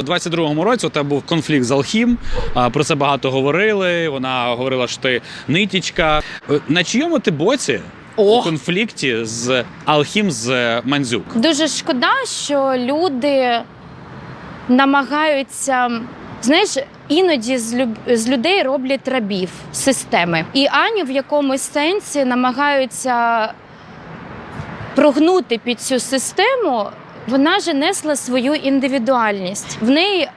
У 22-му році у тебе був конфлікт з Алхім. Про це багато говорили. Вона говорила, що ти нитічка. Е, На чийому ти боці у конфлікті з Алхім з Мандзюк? Дуже шкода, що люди намагаються. Знаєш, іноді з, люб... з людей роблять рабів системи. І Аню в якомусь сенсі намагаються прогнути під цю систему. Вона же несла свою індивідуальність. В неї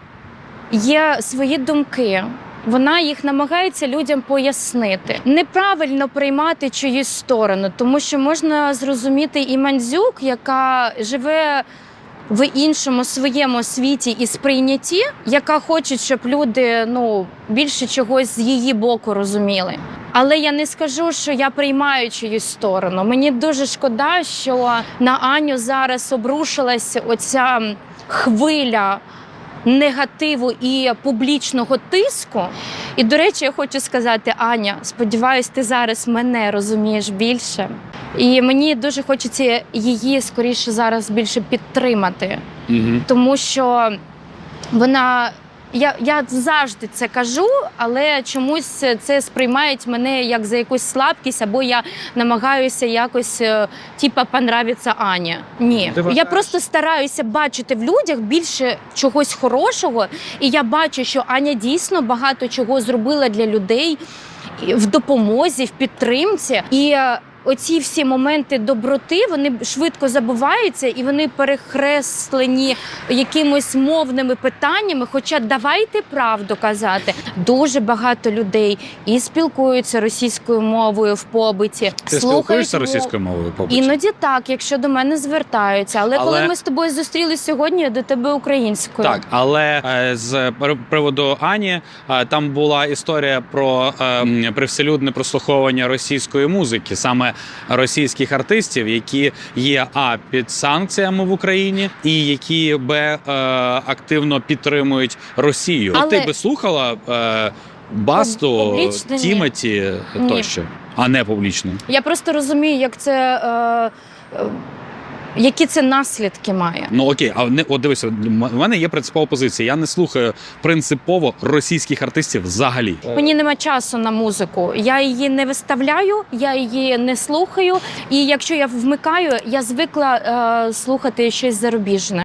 є свої думки. Вона їх намагається людям пояснити. Неправильно приймати чиюсь сторону, тому що можна зрозуміти і Мандзюк, яка живе в іншому своєму світі і сприйнятті, яка хоче, щоб люди ну більше чогось з її боку розуміли. Але я не скажу, що я приймаю чиюсь сторону. Мені дуже шкода, що на Аню зараз обрушилася оця хвиля негативу і публічного тиску. І до речі, я хочу сказати, Аня, сподіваюсь, ти зараз мене розумієш більше. І мені дуже хочеться її скоріше зараз більше підтримати, Угу. тому що вона. Я, я завжди це кажу, але чомусь це сприймають мене як за якусь слабкість, або я намагаюся якось е, типа понравиться Аня. Ні, Ти я просто стараюся бачити в людях більше чогось хорошого, і я бачу, що Аня дійсно багато чого зробила для людей в допомозі, в підтримці. І е, оці всі моменти доброти вони швидко забуваються і вони перехреслені якимось мовними питаннями. Хоча давайте правду казати, дуже багато людей і спілкуються російською мовою в побиті. Ти спілкуєшся російською мовою побуті? Іноді так, якщо до мене звертаються. Але, Але- коли ми з тобою зустрілися сьогодні, я до тебе українською. Так, але е, з приводу Ані е, там була історія про е, привселюдне прослуховування російської музики, саме російських артистів, які є а під санкціями в Україні, і які б е, активно підтримують Росію. Але- От ти би слухала е, Басту, Публічно. Тімоті Ні. тощо, а не публічно. Я просто розумію, як це. Е, е, які це наслідки має? Ну окей, а не от дивися, в мене є принципова позиція. Я не слухаю принципово російських артистів взагалі. Мені нема часу на музику. Я її не виставляю, я її не слухаю. І якщо я вмикаю, я звикла е, слухати щось зарубіжне.